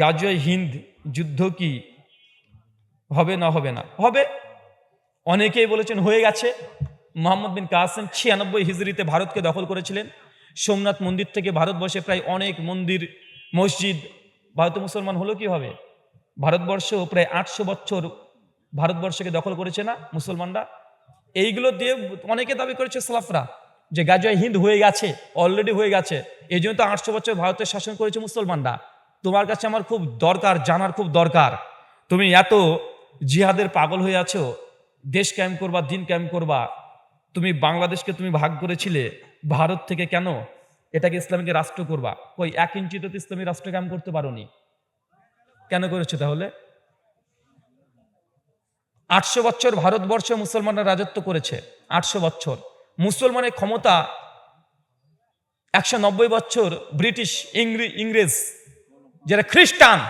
গাজয় হিন্দ যুদ্ধ কি হবে না হবে না? হবে। অনেকেই বলেছেন হয়ে গেছে। মোহাম্মদ বিন কাসেম ছিয়ানব্বই হিজড়িতে ভারতকে দখল করেছিলেন। সোমনাথ মন্দির থেকে ভারতবর্ষে প্রায় অনেক মন্দির, মসজিদ, ভারতে মুসলমান হলো কি হবে? ভারতবর্ষ প্রায় আটশো বছর ভারতবর্ষকে দখল করেছে না মুসলমানরা। এইগুলো দিয়ে অনেকে দাবি করেছে সালাফরা। যে গাজয় হিন্দ হয়ে গেছে অলরেডি হয়ে গেছে, এই জন্য তো আটশো বছর ভারতের শাসন করেছে মুসলমানরা। তোমার কাছে আমার খুব দরকার, জানার খুব দরকার। তুমি এত জিহাদের পাগল হয়ে আছো, দেশ ক্যাম্প করবা, দিন ক্যাম্প করবা? তুমি বাংলাদেশকে তুমি ভাগ করেছিলে, ভারত থেকে কেন? এটাকে ইসলামীকে রাষ্ট্র করবা। ওই এক ইঞ্চি তো ইসলামী রাষ্ট্র ক্যাম্প করতে পারোনি? কেন করেছ তাহলে? আটশো বছর ভারতবর্ষে মুসলমানরা রাজত্ব করেছে, আটশো বছর। মুসলমানের ক্ষমতা একশো নব্বই বছর ব্রিটিশ ইংরে- ইংরেজ যারা খ্রিস্টান,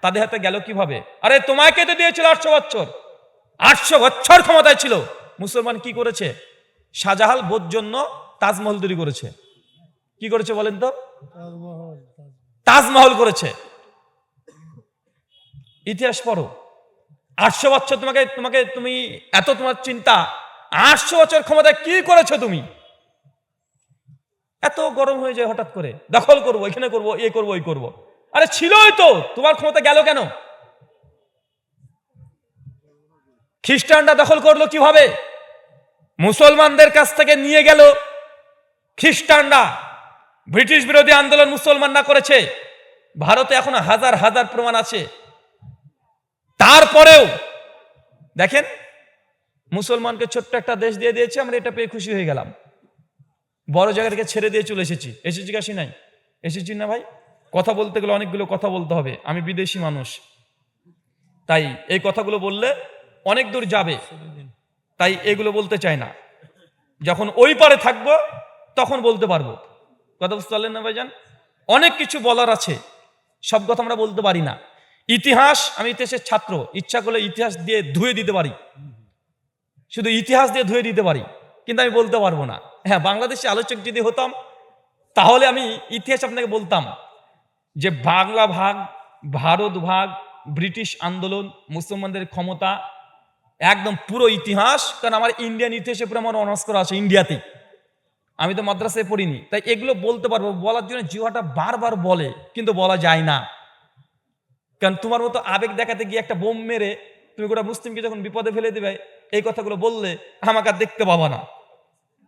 তাদের হাতে গেল কীভাবে? আরে তোমাকে তো দিয়েছিল আটশো বছর। আটশো বছর ক্ষমতায় ছিল। মুসলমান কি করেছে? শাহজাহাল বোধ জন্য তাজমহল তৈরি করেছে। কি করেছে বলেন তো। তাজমহল করেছে। ইতিহাস পড়ো। আটশো বছর তোমাকে তোমাকে তুমি এত তোমার চিন্তা আটশো বছর ক্ষমতায় কি করেছ তুমি? এত গরম হয়ে যায় হঠাৎ করে। দখল করব, এখানে করব, এ করব, ওই করব। আরে ছিলই তো! তোমার ক্ষমতা গেল কেন? খ্রিস্টানরা দখল করল কীভাবে? মুসলমানদের কাছ থেকে নিয়ে গেল খ্রিস্টানরা। ব্রিটিশ বিরোধী আন্দোলন মুসলমানরা করেছে। ভারতে এখন হাজার হাজার প্রমাণ আছে। তারপরেও, দেখেন মুসলমানকে ছোট্ট একটা দেশ দিয়ে দিয়েছে, আমরা এটা পেয়ে খুশি হয়ে গেলাম। বড় জায়গা থেকে ছেড়ে দিয়ে চলে এসেছি। এসেছি কাশি নাই। এসেছি না ভাই? কথা বলতে গেলে অনেকগুলো কথা বলতে হবে। আমি বিদেশি মানুষ। তাই এই কথাগুলো বললে অনেক দূর যাবে। তাই এগুলো বলতে চাই না। যখন ওই পারে থাকব, তখন বলতে পারব। কথা বুঝতে পারলেন না ভাইজান? অনেক কিছু বলার আছে। সব কথা আমরা বলতে পারি না। ইতিহাস, আমি ইতিহাসের ছাত্র। ইচ্ছা করলে ইতিহাস দিয়ে ধুয়ে দিতে পারি। শুধু ইতিহাস দিয়ে ধুয়ে দিতে পারি, কিন্তু আমি বলতে পারব না। হ্যাঁ বাংলাদেশে আলোচক যদি হতাম, তাহলে আমি ইতিহাস আপনাকে বলতাম যে বাংলা ভাগ, ভারত ভাগ, ব্রিটিশ আন্দোলন, মুসলমানদের ক্ষমতা, একদম পুরো ইতিহাস, কারণ আমার ইন্ডিয়ান ইতিহাসে পুরো আমার অনার্স করা আছে ইন্ডিয়াতেই। আমি তো মাদ্রাসায় পড়িনি, তাই এগুলো বলতে পারব, বলার জন্য জিহাটা বারবার বলে, কিন্তু বলা যায় না। কারণ তোমার মতো আবেগ দেখাতে গিয়ে একটা বোম মেরে তুমি গোটা মুসলিমকে যখন বিপদে ফেলে দেবে, এই কথাগুলো বললে আমাকে আর দেখতে পাবা না।